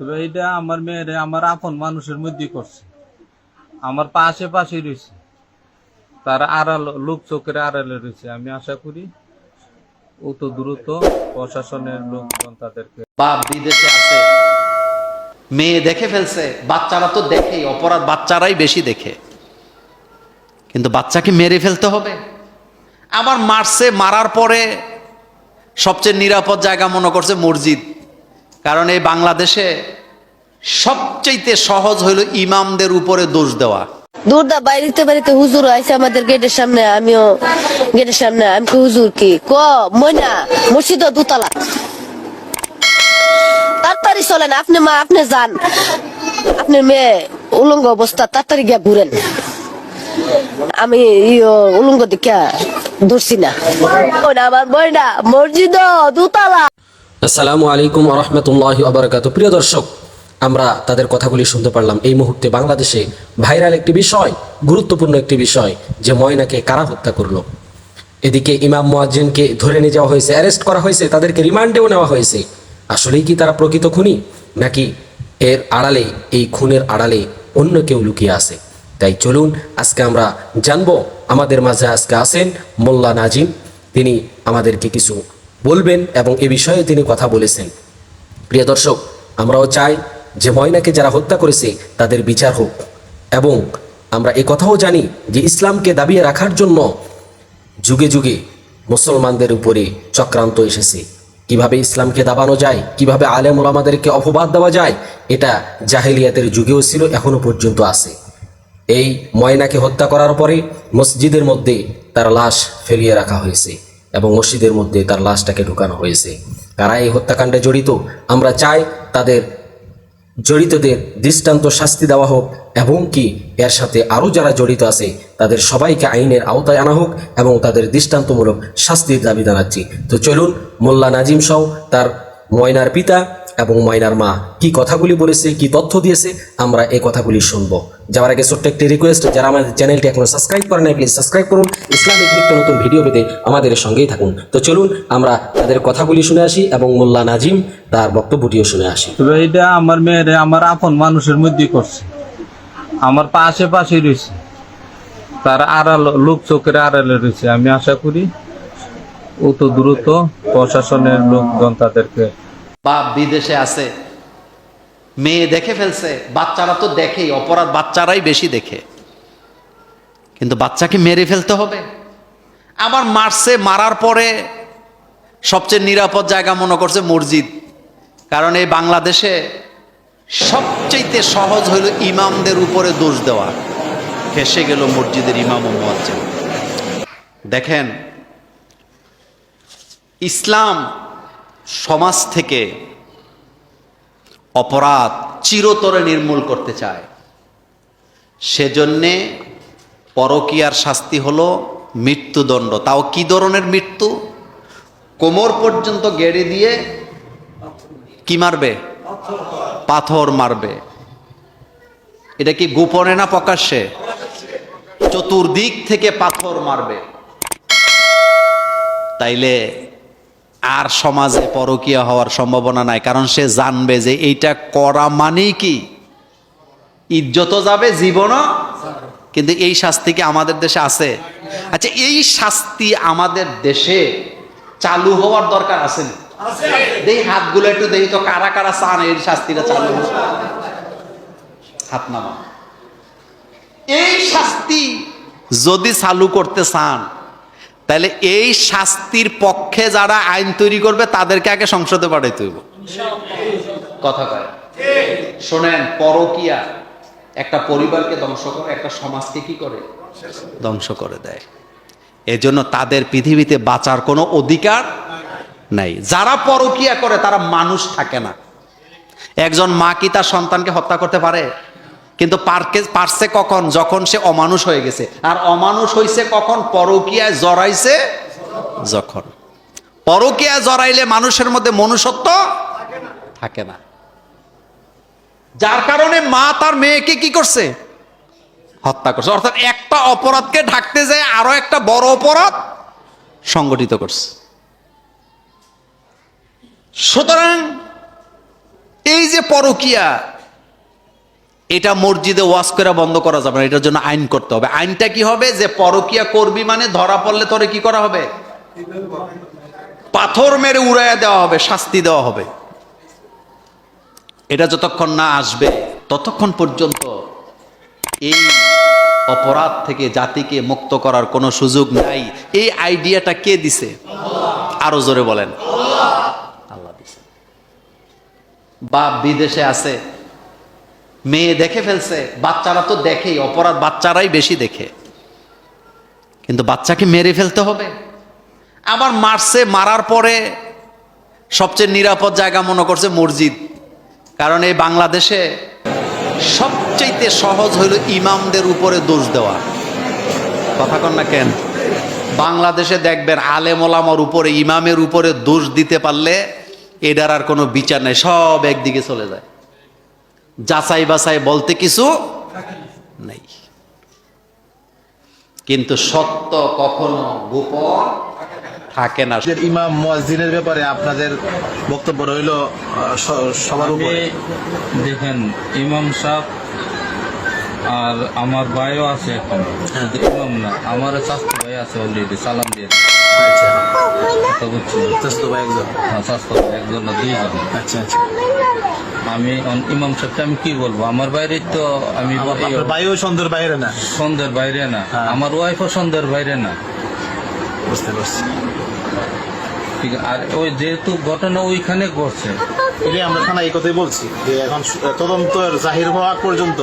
তবে এটা আমার মেয়েরে, আমার আপন মানুষের মধ্যে করছে। আমার পাশে পাশে রয়েছে। তার আড়াল, লোক চোখের আড়ালে রয়েছে। আমি আশা করি অত দ্রুত প্রশাসনের লোকজন তাদেরকে বাপ বিদেশে আছে। মেয়ে দেখে ফেলছে। বাচ্চারা তো দেখেই অপরাধ বাচ্চারাই বেশি দেখে। কিন্তু বাচ্চাকে মেরে ফেলতে হবে। আবার মারছে, মারার পরে সবচেয়ে নিরাপদ জায়গা মনে করছে মসজিদ। কারণ এই বাংলাদেশে সবচেয়ে সহজ হইল ইমামদের উপরে দোষ দেওয়া। দূরদা বাইরিতে বাড়িতে হুজুর আমাদের গেটের সামনে, আমিও গেটের সামনে, আমি হুজুর কি? ক মসজিদ দুতলা। তাড়াতাড়ি চলেন, আপনি মা, আপনি যান। আপনার মেয়ে, উলঙ্গ অবস্থা, তাড়াতাড়ি গিয়া ঘুরেন। আমি উলঙ্গ দেখা ধরছি না। আমার ময়না মসজিদ দুতলা। আসসালামু আলাইকুম রহমতুল্লাহ আবরকাত প্রিয় দর্শক, আমরা তাদের কথাগুলি শুনতে পারলাম। এই মুহূর্তে বাংলাদেশে ভাইরাল একটি বিষয়, গুরুত্বপূর্ণ একটি বিষয়, যে ময়নাকে কারা হত্যা করল? এদিকে ইমাম মুয়াজ্জিনকে ধরে নিয়ে যাওয়া হয়েছে, অ্যারেস্ট করা হয়েছে, তাদেরকে রিমান্ডেও নেওয়া হয়েছে। আসলেই কি তারা প্রকৃত খুনি? নাকি এর আড়ালে, এই খুনের আড়ালে অন্য কেউ লুকিয়ে আছে? তাই চলুন, আজকে আমরা জানব, আমাদের মাঝে আজকে আছেন মোল্লা নাজিম। তিনি আমাদেরকে কিছু বলবেন এবং এ বিষয়ে তিনি কথা বলেছেন। প্রিয় দর্শক, আমরাও চাই যে ময়নাকে যারা হত্যা করেছে, তাদের বিচার হোক। এবং আমরা এ কথাও জানি যে ইসলামকে দাবিয়ে রাখার জন্য যুগে যুগে মুসলমানদের উপরে চক্রান্ত এসেছে। কীভাবে ইসলামকে দাবানো যায়, কীভাবে আলেম ওলামাদেরকে অপবাদ দেওয়া যায়, এটা জাহেলিয়াতের যুগেও ছিল, এখনও পর্যন্ত আছে। এই ময়নাকে হত্যা করার পরে মসজিদের মধ্যে তার লাশ ফেলিয়ে রাখা হয়েছে। এবং মসজিদের মধ্যে তার লাশটাকে ঢুকানো হয়েছে। কারা এই হত্যাকাণ্ডে জড়িত। আমরা চাই তাদের জড়িতদের দৃষ্টান্ত শাস্তি দেওয়া হোক এবং কি এর সাথে আরও যারা জড়িত আছে, তাদের সবাইকে আইনের আওতায় আনা হোক এবং তাদের দৃষ্টান্তমূলক শাস্তির দাবি জানাচ্ছি। তো চলুন মোল্লা নাজিম সহ তার ময়নার পিতা এবং ময়নার মা কি কথাগুলি বলেছে, কি তথ্য দিয়েছে, আমরা এই কথাগুলি শুনব। যাওয়ার আগে ছোট্ট একটি রিকোয়েস্ট যারা আমাদের চ্যানেলটি এখনও সাবস্ক্রাইব করেন নাই প্লিজ সাবস্ক্রাইব করুন। ইসলামিক নিত্য নতুন ভিডিও পেতে আমাদের সঙ্গেই থাকুন। তো চলুন, আমরা তাদের কথাগুলি শুনে আসি এবং মোল্লা নাজিম তার বক্তব্যটিও শুনে আসি। এটা আমার মেয়েরে, আমার আপন মানুষের মধ্যে করছে। আমার পাশে পাশে রয়েছে। তার আড়াল, লোক চোখের আড়ালে রয়েছে। আমি আশা করি অত দ্রুত প্রশাসনের লোকজন তাদেরকে বাপ বিদেশে আছে, মেয়ে দেখে ফেলছে, বাচ্চারা তো দেখেই, অপরাধ বাচ্চারাই বেশি দেখে। কিন্তু বাচ্চাকে মেরে ফেলতে হবে। আবার মারছে, মারার পরে সবচেয়ে নিরাপদ জায়গা মনে করছে মসজিদ। কারণ এই বাংলাদেশে সবচেয়ে সহজ হইল ইমামদের উপরে দোষ দেওয়া। ফেসে গেল মসজিদের ইমাম ও মুয়াজ্জিন। দেখেন, ইসলাম সমাজ থেকে অপরাধ চিরতরে নির্মূল করতে চায়। সেজন্যে পরকীয়ার শাস্তি হলো মৃত্যুদণ্ড। তাও কি ধরনের মৃত্যু? কোমর পর্যন্ত গেড়ে দিয়ে কি মারবে? পাথর মারবে। এটা কি গোপনে না প্রকাশ্যে? চতুর্দিক থেকে পাথর মারবে। তাইলে আর সমাজে পরকীয়া হওয়ার সম্ভাবনা নাই কারণ সে জানবে যে এইটা করা মানেই কি। ইজ্জত যাবে জীবনও কিন্তু এই শাস্তি কি আমাদের দেশে আছে? আচ্ছা এই শাস্তি আমাদের দেশে চালু হওয়ার দরকার আছে না? দেই হাতগুলো একটু দেই তো কারা কারা চান এই শাস্তিটা চালু। হাত নামা এই শাস্তি যদি চালু করতে চান তাহলে এই শাস্তির পক্ষে যারা আইন তৈরি করবে, তাদেরকে আগে সংসদে পাঠাইতে হইব। কথা কয়। শোনেন, পরকিয়া একটা পরিবারকে ধ্বংস করে, একটা সমাজকে কি করে? ধ্বংস করে দেয়। এজন্য তাদের পৃথিবীতে বাঁচার কোনো অধিকার নাই। যারা পরকিয়া করে, তারা মানুষ থাকে না। একজন মা কি তার সন্তানকে হত্যা করতে পারে? কিন্তু পারকে পারছে কখন? যখন সে অমানুষ হয়ে গেছে। আর অমানুষ হয়েছে কখন? পরকিয়ায় জড়াইছে যখন। পরকিয়ায় জড়াইলে মানুষের মধ্যে মনুষ্যত্ব থাকে না। যার কারণে মা তার মেয়েকে কি করছে? হত্যা করছে। অর্থাৎ একটা অপরাধকে ঢাকতে যায় আরও একটা বড় অপরাধ সংগঠিত করছে। সুতরাং এই যে পরকিয়া, এটা মসজিদে ওয়াজ করে বন্ধ করা যাবে না, এটার জন্য আইন করতে হবে। আইনটা কি হবে? যে পরকিয়া করবি মানে ধরা পড়লে তোরে কি করা হবে? পাথর মেরে উড়াইয়া দেওয়া হবে, শাস্তি দেওয়া হবে। এটা যতক্ষণ না আসবে, ততক্ষণ পর্যন্ত এই অপরাধ থেকে জাতিকে মুক্ত করার কোনো সুযোগ নাই। এই আইডিয়াটা কে দিছে? আরও জোরে বলেন। আল্লাহ দিছে। বাপ বিদেশে আছে, মেয়ে দেখে ফেলছে, বাচ্চারা তো দেখেই, অপরাধ বাচ্চারাই বেশি দেখে। কিন্তু বাচ্চাকে মেরে ফেলতে হবে? আবার মারছে, মারার পরে সবচেয়ে নিরাপদ জায়গা মনে করছে মসজিদ। কারণ এই বাংলাদেশে সবচেয়ে সহজ হইল ইমামদের উপরে দোষ দেওয়া। কথা কন না কেন? বাংলাদেশে দেখবেন আলেম ওলামার উপরে, ইমামের উপরে দোষ দিতে পারলে এটার আর কোনো বিচার নেই, সব একদিকে চলে যায়। যাচাই বাছাই বলতে কিছু নেই। কিন্তু সত্য কখনো গোপন থাকে না। যে ইমাম মুয়াজ্জিনের ব্যাপারে আপনাদের বক্তব্য রইল সবার উপরে। দেখেন ইমাম সাহেব আর আমার ভাইও আছে এখন। ইমাম না আমার স্বাস্থ্য ভাই আছে অলরেডি সালাম দিয়ে আচ্ছা। হ্যাঁ, আচ্ছা আচ্ছা। আমি অন- ইমাম সাহেবকে আমি কি বলব? আমার বাইরে তো আমি বাইরে না? সন্ধ্যের বাইরে না। হ্যাঁ। আমার ওয়াইফও সন্ধ্যের বাইরে না। বুঝতে পারছি। ঠিক আর ওই যেহেতু ঘটনা ওইখানে ঘটছে। আমরা থানা এই কথাই বলছি যে এখন তদন্ত জাহির হওয়া পর্যন্ত